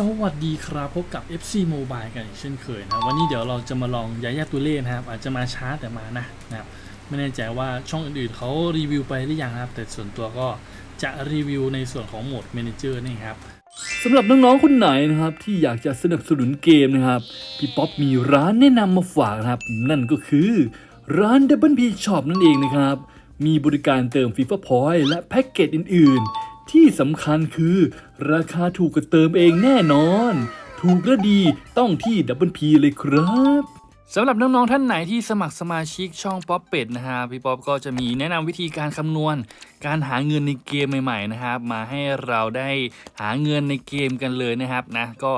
สวัสดีครับพบกับ FC Mobile กันเช่นเคยนะวันนี้เดี๋ยวเราจะมาลองยายาตัวเล่นะครับ อาจจะมาช้าแต่มานะนะครับไม่แน่ใจว่าช่องอื่นๆเขารีวิวไปหรือยังนะครับ แต่ส่วนตัวก็จะรีวิวในส่วนของโหมด Manager นี่ครับสำหรับน้องๆคนไหนนะครับ ที่อยากจะสนับสนุนเกมนะครับ พี่ป๊อปมีร้านแนะนำมาฝากนะครับ นั่นก็คือร้าน Double P Shop นั่นเองนะครับ มีบริการเติม FIFA Point และแพ็กเกจอื่นๆ ที่สำคัญคือ ราคาถูกกว่าเติมเองแน่นอน ถูกและดีต้องที่ Double P เลยครับ สำหรับน้อง ๆ ท่านไหนที่สมัครสมาชิกช่องป๊อปเป็ดนะฮะพี่ป๊อปก็จะมีแนะนำวิธีการคำนวณ การหาเงินในเกมใหม่ๆนะครับ มาให้เราได้หาเงินในเกมกันเลยนะครับนะก็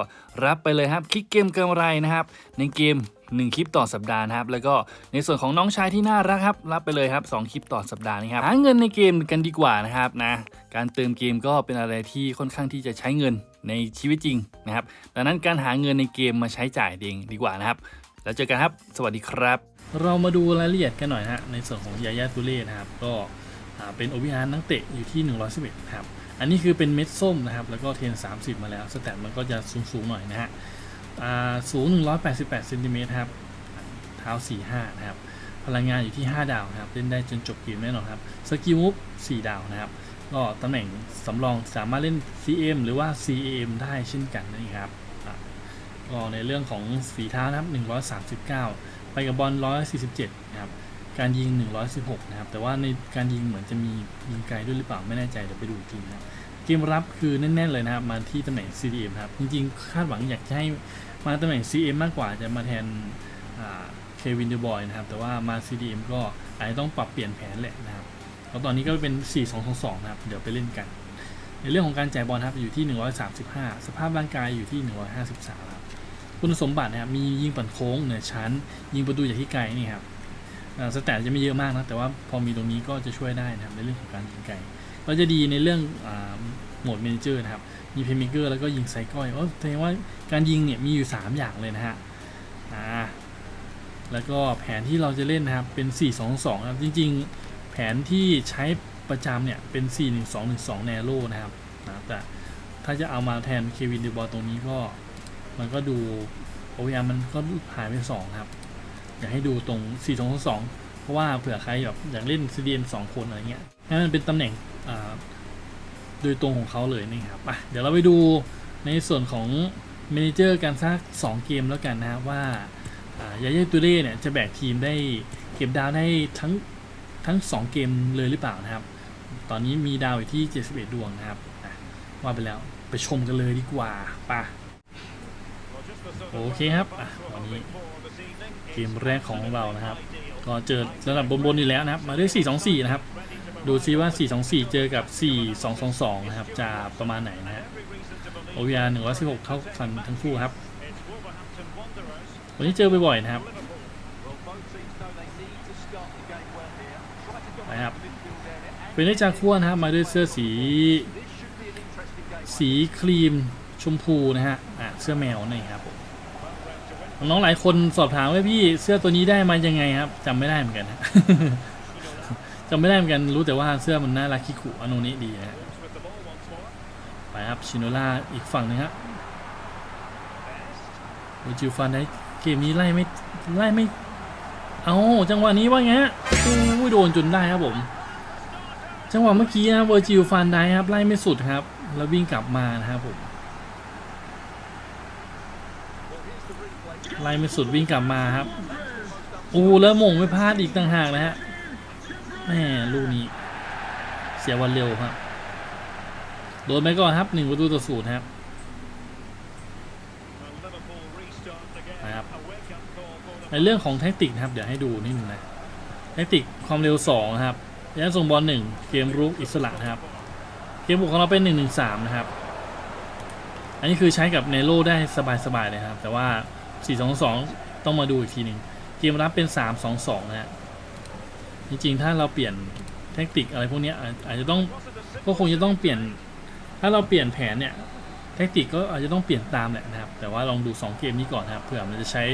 รับไปเลยครับคลิกเกมกำไรนะครับ ในเกม 1 คลิปต่อสัปดาห์นะครับ แล้วก็ในส่วนของน้องชายที่น่ารักครับ รับไปเลยครับ 2 คลิปต่อสัปดาห์นี้ครับ หาเงินในเกมกันดีกว่านะครับนะ การเติมเกมก็เป็นอะไรที่ค่อนข้างที่จะใช้เงินในชีวิตจริงนะครับ ดังนั้นการหาเงินในเกมมาใช้จ่ายเองดีกว่านะครับ แล้วเจอกันครับ สวัสดีครับ เรามาดูรายละเอียดกันหน่อยนะฮะ ในส่วนของยายาตุเล่นะครับ ก็เป็น OVR นักเตะอยู่ที่ 111นะครับ อันนี้คือเป็นเม็ดส้มนะครับ แล้วก็เทน 30 มาแล้ว สแตทมันก็จะสูงๆหน่อยนะฮะ สูง 188เซนติเมตรครับ เท้า 45 นะครับ พลังงานอยู่ที่ 5 ดาวครับ เล่นได้จนจบเกมแน่นอนครับ สกิลมุฟ4ดาวนะครับ ก็ตำแหน่งสำรองสามารถเล่น CM หรือว่า CAM ได้เช่นกันนะครับก็ในเรื่องของฝีเท้านะครับ 139 ไปกับบอล 147 นะครับ การยิง 116 นะครับ แต่ว่าในการยิงเหมือนจะมียิงไกลด้วยหรือเปล่าไม่แน่ใจเดี๋ยวไปดูกทีนะครับ เกมรับคือแน่นๆเลยนะครับ มาที่ตำแหน่ง CDM ครับ จริงๆ คาดหวังอยากจะให้มาตำแหน่ง CM มากกว่าจะมาแทนเควินเดอร์บอยนะครับ แต่ว่ามา CDM ก็อาจจะต้องปรับเปลี่ยนแผนแหละนะครับเพราะตอนนี้ก็เป็น 4-2-2-2 นะครับ เดี๋ยวไปเล่นกัน ในเรื่องของการจ่ายบอลครับอยู่ที่ 135 สภาพร่างกายอยู่ที่ 153ครับคุณสมบัตินะครับมียิงปั่นโค้งเหนือชั้น ยิงประตูจากที่ไกลนี่ครับสแตทจะไม่เยอะมากนะแต่ว่าพอมีตรงนี้ก็จะช่วยได้นะครับในเรื่องของการยิงไกล ก็จะดีในเรื่องโหมดเมนเจอร์นะครับ มีเพย์เมเกอร์แล้วก็ยิงไซก้อยโอ้แสดงว่าการยิงเนี่ยมีอยู่ 3 อย่างเลยนะฮะอ่าแล้วก็แผนที่เราจะเล่นนะครับเป็น 4-2-2ครับจริง ๆ แผนที่ใช้ประจำเนี่ยเป็น 4-1-2-1-2 แนโร่นะครับนะแต่ถ้าจะเอามาแทนเควินเดบอลตรงนี้ก็ มันก็ดูโอ m มันก็หายไปสองครับ อยากให้ดูตรง 4 2 2 เพราะว่าเผื่อใครแบบอยากเล่น CDM 2คนอะไรเงี้ย ให้มันเป็นตำแหน่งโดยตรงของเขาเลยนี่ครับอะเดี๋ยวเราไปดูในส่วนของเมนเจอร์กันสัก2เกมแล้วกันนะครับว่าอ่ายายาตูเล่เนี่ยจะแบกทีมได้เก็บดาวได้ทั้งทั้ง 2 เกมเลยหรือเปล่านะครับ ตอนนี้มีดาวอยู่ที่ 71 ดวงนะครับว่าไปแล้วไปชมกันเลยดีกว่าป่ะโอเคครับวันนี้เกมแรกของเรานะครับ ก็เจอระดับบนๆอยู่แล้วนะครับ มาด้วย 4-2-4 นะครับ ดูซิว่า 4-2-4 เจอกับ 4-2-2-2 นะครับ จะประมาณไหนนะฮะ OVR 116เท่ากันทั้งคู่ครับ วันนี้เจอบ่อยๆนะครับไปครับเป็นได้จากขั้วนะครับ มาด้วยเสื้อสี สีครีมชมพูนะฮะ อะ เสื้อแมวนี่ครับผม น้องหลายคนสอบถามว่าพี่เสื้อตัวนี้ได้มายังไงครับจำไม่ได้เหมือนกันฮะจำไม่ได้เหมือนกันรู้แต่ว่าเสื้อมันน่ารักคิคุอโนนี้ดีนะฮะไปครับชิโนล่าอีกฝั่งหนึงฮะโอจิวฟันได้เกมนี้ไล่ไม่ไล่ไม่ เอาจังหวะนี้ว่าไงฮะโอ้ยโดนจนได้ครับผม จังหวะเมื่อกี้นะเวอร์จิลฟันได้ครับไล่ไม่สุดครับ แล้ววิ่งกลับมานะครับผม ไล่ไม่สุดวิ่งกลับมาครับอ้แล้วมงไม่พลาดอีกต่างหากนะฮะแม่ลูกนี้ เสียวันเร็วครับ โดนไปก่อนครับหนึ่งประตูต่อศูนย์ครับนะครับ ในเรื่องของแท็กติกนะครับ เดี๋ยวให้ดูนิดนึงนะแท็กติกความเร็วสองครับยันส่งบอลหนึ่งเกมรุกอิสระนะครับ เกมบุกของเราเป็นหนึ่งหนึ่งสามนะครับ อันนี้คือใช้กับเนโรได้สบายๆเลยครับ แต่ว่า 4-2-2 ต้องมาดูอีกทีหนึ่งเกมรับเป็น 3-2-2 นะฮะ จริงๆ ถ้าเราเปลี่ยนแท็กติกอะไรพวกนี้อาจจะต้องก็คงจะต้องเปลี่ยน ถ้าเราเปลี่ยนแผนเนี่ยแท็กติกก็อาจจะต้องเปลี่ยนตามแหละนะครับ แต่ว่าลองดู 2 เกมนี้ก่อนนะครับเผื่อมันจะใช้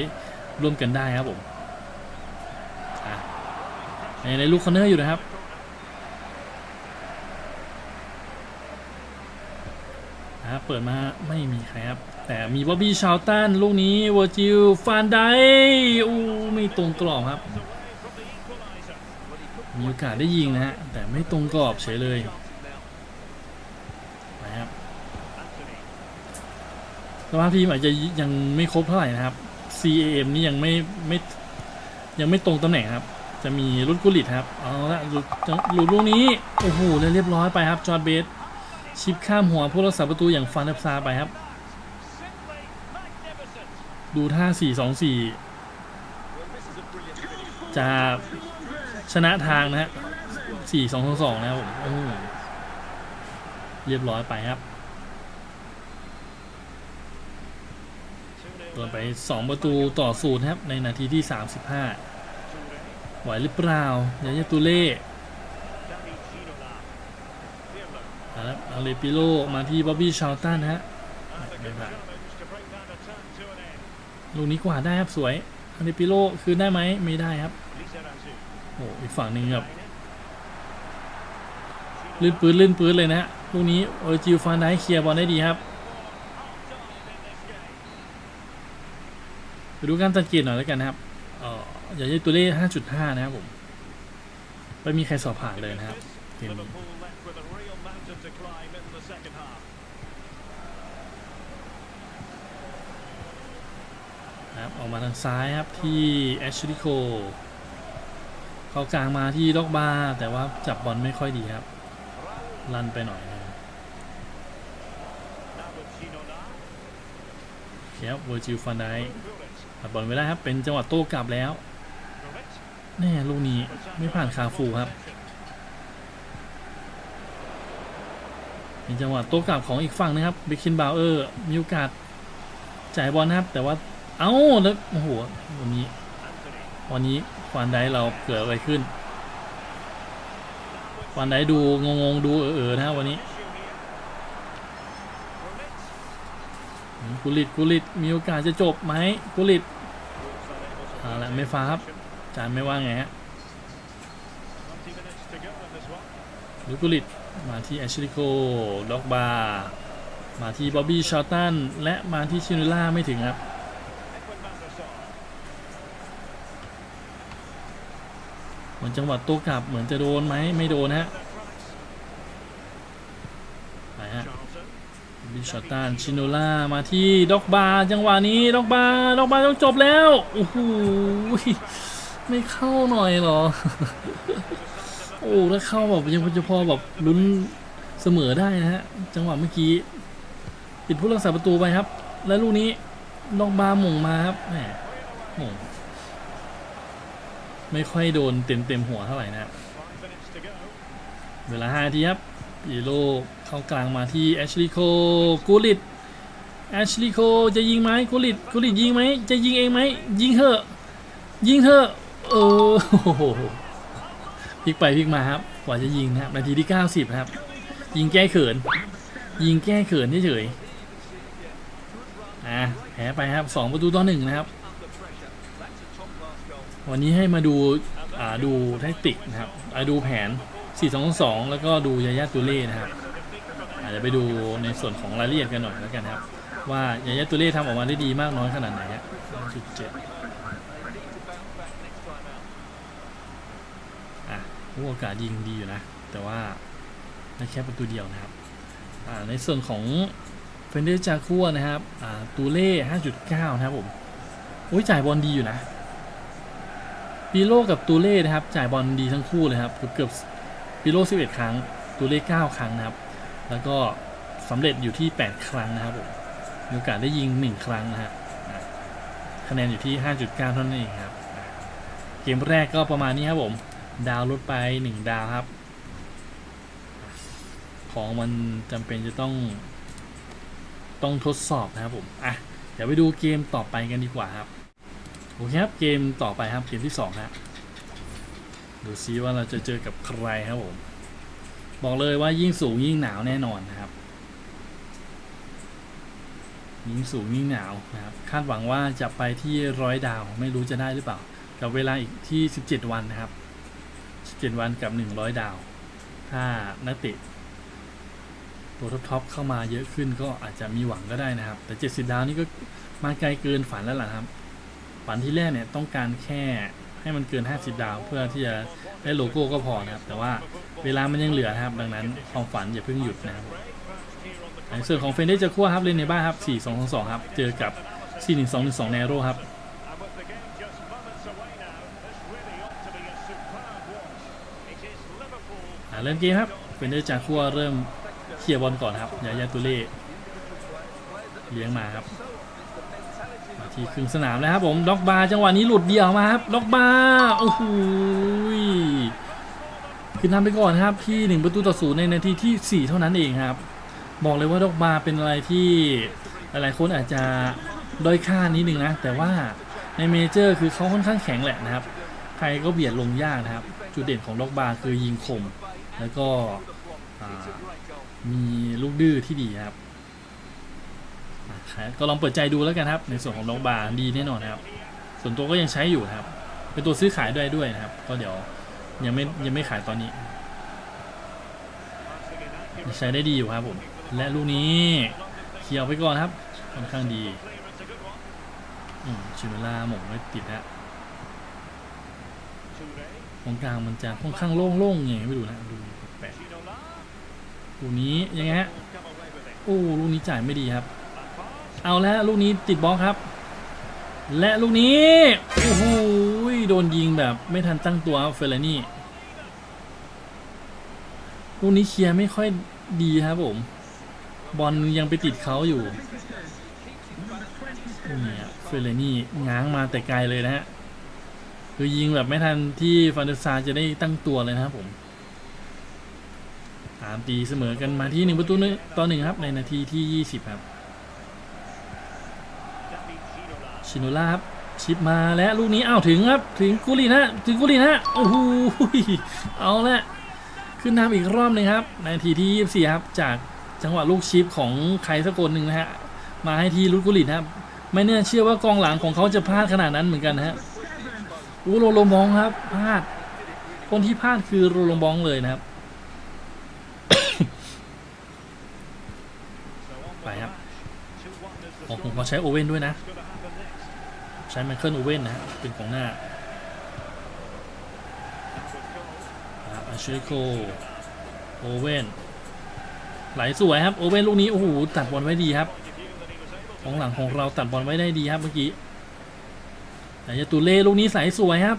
ร่วมกันได้ครับผมในลูกคอนเนอร์อยู่นะครับ คนะครับเปิดมาไม่มีใครครับ แต่มีบ๊อบบี้ชาวตันลูกนี้เวอร์จิลฟานไดอู้ไม่ตรงกรอบครับ มีโอกาสได้ยิงนะฮะ แต่ไม่ตรงกรอบเฉยเลยนะครับสภาพทีมอาจจะยังไม่ครบเท่าไหร่นะครับ CAM นี่ยังไม่ไม่ยังไม่ตรงตำแหน่งครับ จะมีรุ่นกุลิตครับ เอาละหลุดลูกนี้ โอ้โหแล้วเรียบร้อยไปครับ จอร์ดเบส ชิปข้ามหัวผู้รักษาประตูอย่างฟานเดฟซาไปครับ ดูท่า 4 2 4 จะชนะทางนะฮะ 4 2 2 2นะครับผมโอ้โหเรียบร้อยไปครับโดนไป 2 ประตูต่อศูนย์ครับ ในนาทีที่ 35 ไหวหรือเปล่ายายาตูเล่เอาเอเลปิโลมาที่บ๊อบบี้ชาวตันนะฮะลูกนี้กว่าได้ครับสวยอาเลปิโลคืนได้ไหมไม่ได้ครับโอ้อีกฝั่งหนึ่งแบบลื่นปืนลื่นปืนเลยนะฮะลูกนี้เอจิวฟานได้เคลียร์บอลได้ดีครับไปดูการสังเกตหน่อยแล้วกันนะครับอออย่าใช้ตัวเลข 5.5 นะครับผม ไม่มีใครสอบผ่านเลยนะครับเกมนี้นะ ครับออกมาทางซ้ายครับที่แอชลิโคเขากลางมาที่ด็อกบาร์แต่ว่าจับบอลไม่ค่อยดีครับ ลันไปหน่อยนะเคครับเวอร์จิลฟันไดตัดบอลไม่ได้ครับ เป็นจังหวะโต้กลับแล้ว แน่ลูกนี้ไม่ผ่านคาฟูครับ เป็นจังหวะโต้กลับของอีกฝั่งนะครับบิคินบาวเออร์มีโอกาสจ่ายบอลนะครับ แต่ว่าเอ้าแล้วโอ้โหวันนี้ วันนี้ฟานไดเราเกิดอะไรขึ้นฟานไดดูงงๆดูเออๆนะวันนี้กุลิตกุลิตมีโอกาสจะจบไหมกุลิตเอาละไม่ฟ้าครับจานไม่ว่าไงฮะหรือกุลิต มาที่แอชลิโกด็อกบาร์มาที่บ๊อบบี้ชาร์ตันและมาที่ชินุล่าไม่ถึงครับเหมือนจังหวะตัวกลับเหมือนจะโดนไหมไม่โดนฮะไปฮะบิชอตันชิโนล่ามาที่ด็อกบาร์จังหวะนี้ด็อกบาร์ด็อกบาร์ต้องจบแล้วโอ้โหไม่เข้าหน่อยเหรอ โอ้ถ้าเข้าแบบยังจะพอแบบลุ้นเสมอได้นะฮะ จังหวะเมื่อกี้ปิดผู้รักษาประตูไปครับ แล้วลูกนี้ด็อกบาหม่งมาครับแหมหม่งไม่ค่อยโดนเต็มเต็มหัวเท่าไหร่นะเวลาห้าทีครับปีโลเข้ากลางมาที่แอชลีโคกูลิตแอชลีโคจะยิงไหมกูลิตกูลิตยิงไหมจะยิงเองไหมยิงเถอะยิงเถอะเออ พลิกไปพลิกมาครับกว่าจะยิงนะครับนาทีที่ 90 ครับ ยิงแก้เขิน ยิงแก้เขินเฉยๆอะแพ้ไปครับสองประตูต่อหนึ่งนะครับ วันนี้ให้มาดูอ่าดูแทคติกนะครับอ่าดูแผน 4-2-2 แล้วก็ดูยายาตูเล่นะครับอาจจะไปดูในส่วนของรายละเอียดกันหน่อยแล้วกันครับ ว่ายายาตูเล่ทำออกมาได้ดีมากน้อยขนาดไหนฮะจุดเจ็ดอะ โอกาสยิงดีอยู่นะ แต่ว่าได้แค่ประตูเดียวนะครับ ในส่วนของเฟนเดอร์จาคัวนะครับอ่าตูเล่5.9นะครับผมโอ้ยจ่ายบอลดีอยู่นะปีโลกับตูเล่นะครับ จ่ายบอลดีทั้งคู่เลยครับ เกือบเกือบปีโล11ครั้งตูเล่9ครั้งนะครับ แล้วก็สำเร็จอยู่ที่8ครั้งนะครับผมมีโอกาสได้ยิง1ครั้งนะฮะคะแนนอยู่ที่ 5.9 เท่านั้นเองครับ เกมแรกก็ประมาณนี้ครับผม ดาวลดไป1ดาวครับ ของมันจำเป็นจะต้อง ต้องทดสอบนะครับผมอะเดี๋ยวไปดูเกมต่อไปกันดีกว่าครับโอเคครับเกมต่อไปครับเกมที่สองฮะดูซิว่าเราจะเจอกับใครครับผม บอกเลยว่ายิ่งสูงยิ่งหนาวแน่นอนนะครับ ยิ่งสูงยิ่งหนาวนะครับ คาดหวังว่าจะไปที่ร้อยดาวไม่รู้จะได้หรือเปล่า กับเวลาอีกที่ 17 วันนะครับ 17วันกับ100ดาว ถ้านักเตะตัวท็อปๆเข้ามาเยอะขึ้นก็อาจจะมีหวังก็ได้นะครับ แต่70ดาวนี่ก็มาไกลเกินฝันแล้วล่ะครับ ฝันที่แรกเนี่ยต้องการแค่ให้มันเกิน 50 ดาว เพื่อที่จะได้โลโก้ก็พอนะครับ แต่ว่าเวลามันยังเหลือนะครับ ดังนั้นความฝันอย่าเพิ่งหยุดนะครับในส่วนของเฟนเดจะคั่วครับเล่นในบ้านครับ 4-2-2ครับ เจอกับ 4-1-2-1-2แนโร่ครับ อ่า เริ่มเกมครับเฟนเดอร์จากคัวเริ่มเคลียร์บอลก่อนครับยายาตุเล่เลี้ยงมาครับมาที่ครึ่งสนามแล้วครับผมด็อกบาจังหวะนี้หลุดเดี่ยวมาครับด็อกบาโอ้โหยขึ้นนำไปก่อนครับที่หนึ่งประตูต่อศูนย์ในนาทีที่ 4 เท่านั้นเองครับ บอกเลยว่าด็อกบาเป็นอะไรที่หลายๆคนอาจจะด้อยค่านิดนึงนะ แต่ว่าในเมเจอร์คือเขาค่อนข้างแข็งแหละนะครับ ใครก็เบียดลงยากนะครับ จุดเด่นของด็อกบาคือยิงคม แล้วก็มีลูกดื้อที่ดีครับก็ลองเปิดใจดูแล้วกันครับ ในส่วนของด็อกบาร์ดีแน่นอนนะครับ ส่วนตัวก็ยังใช้อยู่ครับ เป็นตัวซื้อขายด้วยด้วยนะครับ ก็เดี๋ยวยังไม่ยังไม่ขายตอนนี้ ใช้ได้ดีอยู่ครับผม และลูกนี้เคลียร์ไปก่อนครับค่อนข้างดี อืมชิเวล่าหม่งไม่ติดฮะ ตรงกลางมันจะค่อนข้างโล่งๆไงไม่รู้นะดูแปลกลูกนี้ยังไงฮะโอ้ลูกนี้จ่ายไม่ดีครับ เอาแล้วลูกนี้ติดบล็อกครับ และลูกนี้โอ้โหโดนยิงแบบไม่ทันตั้งตัวเฟลนี่ลูกนี้เคลียร์ไม่ค่อยดีครับผม บอลยังไปติดเขาอยู่เนี่ยเฟลนี่ง้างมาแต่ไกลเลยนะฮะ คือยิงแบบไม่ทันที่ฟันเดอร์ซาจะได้ตั้งตัวเลยนะครับผมตามตีเสมอกันมาที่หนึ่งประตูนึ่งต่อหนึ่งครับ ในนาทีที่20ครับ ชิโนล่าครับชิปมาและลูกนี้อ้าวถึงครับ ถึงกุลินะ ถึงกุลินะโอ้โหเอาละขึ้นนำอีกรอบหนึงครับในนาทีที่24ครับ จากจังหวะลูกชิปของใครสักคนหนึ่งนะฮะมาให้ทีรุดกุลินะครับไม่น่าเชื่อว่ากองหลังของเขาจะพลาดขนาดนั้นเหมือนกันนะฮะ อู้โรโลมองครับพลาด คนที่พลาดคือโรโลมองเลยนะครับ ไปครับอ๋อผมขอใช้โอเว่นด้วยนะ ใช้ไมเคิลโอเว่นนะเป็นของหน้าครับอาชิโกโอเว่นไหลสวยครับ โอเว่นลูกนี้ โอ้โห ตัดบอลไว้ดีครับ ของหลังของเราตัดบอลไว้ได้ดีครับเมื่อกี้ แต่ยาตูเล่ลูกนี้ใสสวยครับ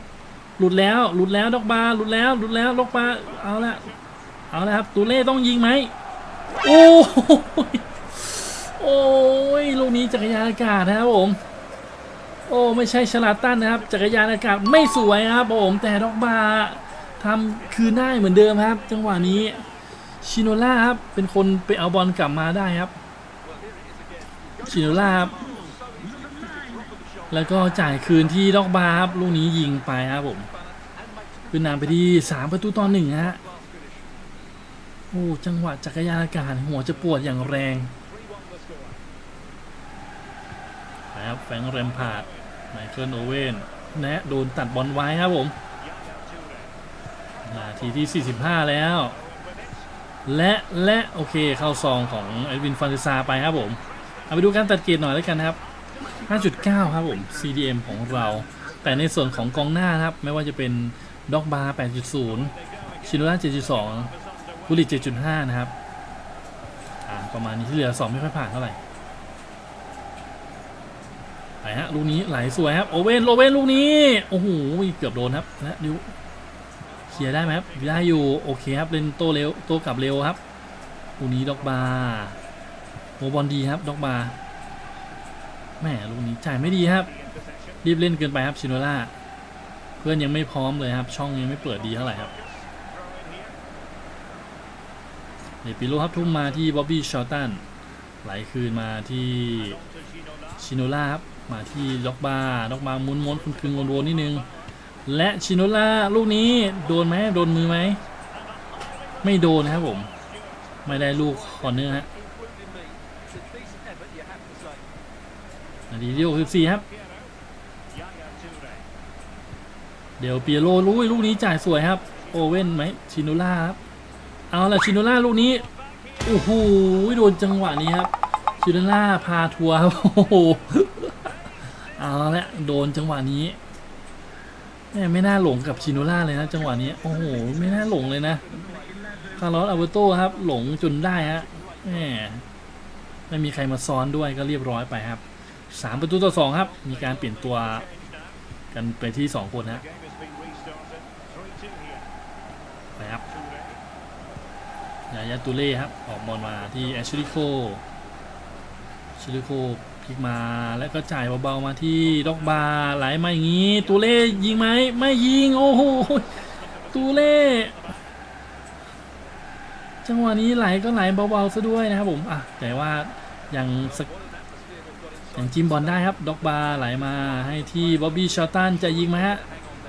หลุดแล้วหลุดแล้วดอกบาหลุดแล้วหลุดแล้วดอกบาเอาละเอาละครับตูเล่ต้องยิงไหมโอ้ยโอ้ยลูกนี้จักรยานอากาศนะครับผมโอ้ไม่ใช่ฉลาดตันนะครับ จักรยานอากาศไม่สวยครับผมแต่ดอกบาทำคืนได้เหมือนเดิมครับ จังหวะนี้ชิโนล่าครับเป็นคนไปเอาบอลกลับมาได้ครับชิโนล่าครับ แล้วก็จ่ายคืนที่ดอกบาร์ครับลูกนี้ยิงไปครับผมขึ้นนำไปที่สามประตูต่อหนึ่งฮะโอ้จังหวะจักรยานอากาศหัวจะปวดอย่างแรงนะครับแฟงค์แรมพาร์ดไมเคิลโอเวนและโดนตัดบอลไว้ครับผมนาทีที่ 45 แล้ว และและโอเคเข้าซองของเอ็ดวินฟันเดซาไปครับผม เอาไปดูการตัดเกรดหน่อยแล้วกันครับ 5.9 ครับผม CDM ของเรา แต่ในส่วนของกองหน้าครับ ไม่ว่าจะเป็นด็อกบาร์8.0 ชิโนล่า7.2กุลิ7.5 นะครับ อ่า ประมาณนี้ที่เหลือ 2 ไม่ค่อยผ่านเท่าไหร่ไหลฮะ ลูกนี้ไหลสวยครับ โอเว่นโอเว่นลูกนี้ โอ้โห เกือบโดนครับและดิวเคลียร์ได้ไหมครับได้อยู่ โอเคครับ เล่นโตเร็วโตกลับเร็วครับลูกนี้ด็อกบาร์โมบอลดีครับด็อกบาร์ แม่ลูกนี้จ่ายไม่ดีครับ รีบเล่นเกินไปครับชิโนล่า เพื่อนยังไม่พร้อมเลยครับ ช่องยังไม่เปิดดีเท่าไหร่ครับเดปิโลครับทุ่มมาที่บ๊อบบี้ชอตันไหลคืนมาที่ชิโนล่าครับมาที่ล็อกบาร์ล็อกบาร์มุนม้วนๆคึงๆวนๆนิดนึง และชิโนล่าลูกนี้โดนไหมโดนมือไหม ไม่โดนนะครับผม ไม่ได้ลูกคอร์เนอร์ฮะ นาทีที่64ครับ เดี๋ยวเปียโรลุยลูกนี้จ่ายสวยครับ โอเว่นไหมชิโนล่าครับ เอาละชิโนล่าลูกนี้ โอ้โหโดนจังหวะนี้ครับ ชิลล่าพาทัวร์ครับ โอ้โห เอาละโดนจังหวะนี้แม่ไม่น่าหลงกับชิโนล่าเลยนะจังหวะนี้ โอ้โห ไม่น่าหลงเลยนะคาร์ลอสอาเวโต้ครับ หลงจนได้ฮะแม่ไม่มีใครมาซ้อนด้วยก็เรียบร้อยไปครับ สามประตูต่อสองครับ มีการเปลี่ยนตัวกันไปที่สองคนฮะไปครับยายาตูเล่ครับ ออกบอลมาที่แอชลิโคแอชลิโคพลิกมาแล้วก็จ่ายเบาๆมาที่ด็อกบาร์ไหลมาอย่างนี้ ตูเล่ยิงไหมไม่ยิง โอ้โหตูเล่จังหวะนี้ไหลก็ไหลเบาๆซะด้วยนะครับผมอะแต่ว่ายังส ยังจิ้มบอลได้ครับด็อกบาร์ไหลมาให้ที่บ๊อบบี้ชาตันจะยิงไหมฮะ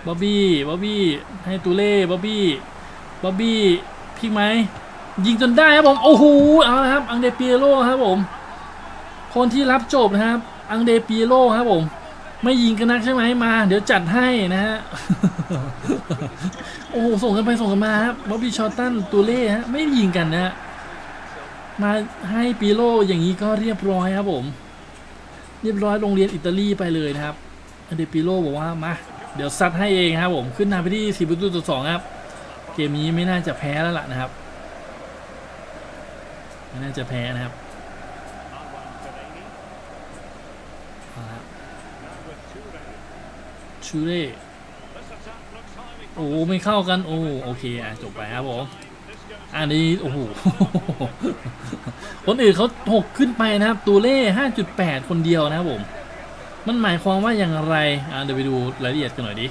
บ๊อบบี้บ๊อบบี้ให้ตูเล่บ๊อบบี้บ๊อบบี้พลิกไหมยิงจนได้ครับผมโอ้โหเอาละครับอังเดเปียโรครับผม คนที่รับจบนะครับ อังเดเปียโรครับผม ไม่ยิงกันนักใช่ไหมมา เดี๋ยวจัดให้นะฮะโอ้โหส่งกันไปส่งกันมาครับบ๊อบบี้ชอตตันตูเล่ฮะไม่ยิงกันนะฮะมาให้ปีโรอย่างนี้ก็เรียบร้อยครับผม เรียบร้อยโรงเรียนอิตาลีไปเลยนะครับอันเดปิโลบอกว่ามาเดี๋ยวซัดให้เองครับผมขึ้นนำไปที่4ประตูต่อสองครับ เกมนี้ไม่น่าจะแพ้แล้วล่ะนะครับไม่น่าจะแพ้นะครับชูเล่โอ้ไม่เข้ากัน โอ้โอเคอะจบไปครับผม อันนี้โอ้โหคนอื่นเขาหกขึ้นไปนะครับ ตัวเล่ห้าจุดแปดคนเดียวนะครับผม มันหมายความว่าอย่างไรอ่าเดี๋ยวไปดูรายละเอียดกันหน่อยดิ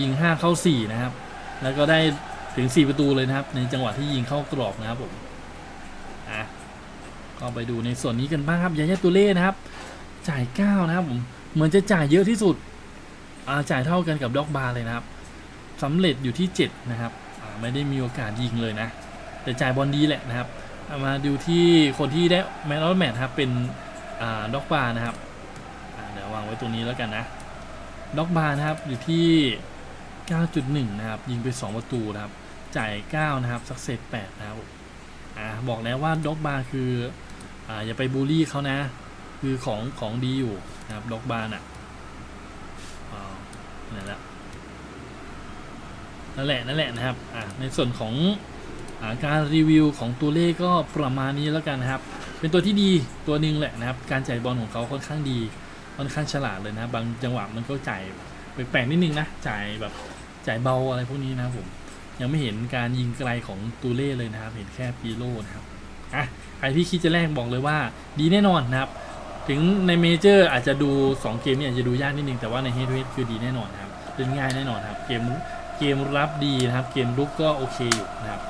ยิง5เข้า4นะครับ แล้วก็ได้ถึง4ประตูเลยนะครับ ในจังหวะที่ยิงเข้ากรอบนะครับผมอะก็ไปดูในส่วนนี้กันบ้างครับยายาตูเล่นะครับ จ่าย9นะครับผมเหมือนจะจ่ายเยอะที่สุดอ่าจ่ายเท่ากันกับด็อกบาร์เลยนะครับสำเร็จอยู่ที่7นะครับ ไม่ได้มีโอกาสยิงเลยนะ แต่จ่ายบอลดีแหละนะครับามาดูที่คนที่ได้แมนออฟแมทครับเป็นด็อกบาร์นะครับเดี๋ยววางไว้ตรงนี้แล้วกันนะด็อกบาร์นะครับอยู่ที่ 9.1 นะครับ ยิงไป 2 ประตูนะครับ จ่าย 9 นะครับ สักเซต8นะครับอ่าบอกแล้วว่าด็อกบาร์คืออ่าอย่าไปบูลลี่เขานะ คือของของดีอยู่นะครับด็อกบาร์น่ะอ่านั่นแหละ นั่นแหละนั่นแหละนะครับอ่าในส่วนของอาการรีวิวของตัวเลขก็ประมาณนี้แล้วกันนะครับ เป็นตัวที่ดีตัวหนึ่งแหละนะครับ การจ่ายบอลของเขาค่อนข้างดีค่อนข้างฉลาดเลยนะ บางจังหวะมันก็จ่ายแปลกๆนิดนึงนะจ่ายแบบจ่ายเบาอะไรพวกนี้นะผมยังไม่เห็นการยิงไกลของตูเล่เลยนะครับ เห็นแค่ปีโลนะครับอะใครที่คิดจะแลกบอกเลยว่า ดีแน่นอนนะครับ ถึงในเมเจอร์อาจจะดู 2 เกมนี่อาจจะดูยากนิดนึงแต่ว่าในเฮดเ o ดคือดีแน่นอนครับเล่นง่ายแน่นอนครับ เกม เกมรับดีนะครับ เกมลุกก็โอเคอยู่นะครับ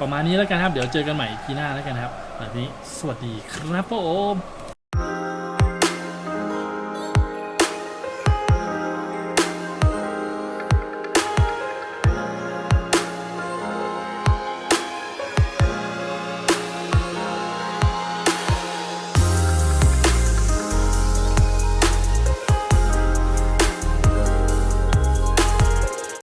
ประมาณนี้แล้วกันครับ เดี๋ยวเจอกันใหม่ทีหน้าแล้วกันครับแบบนี้สวัสดีครับผม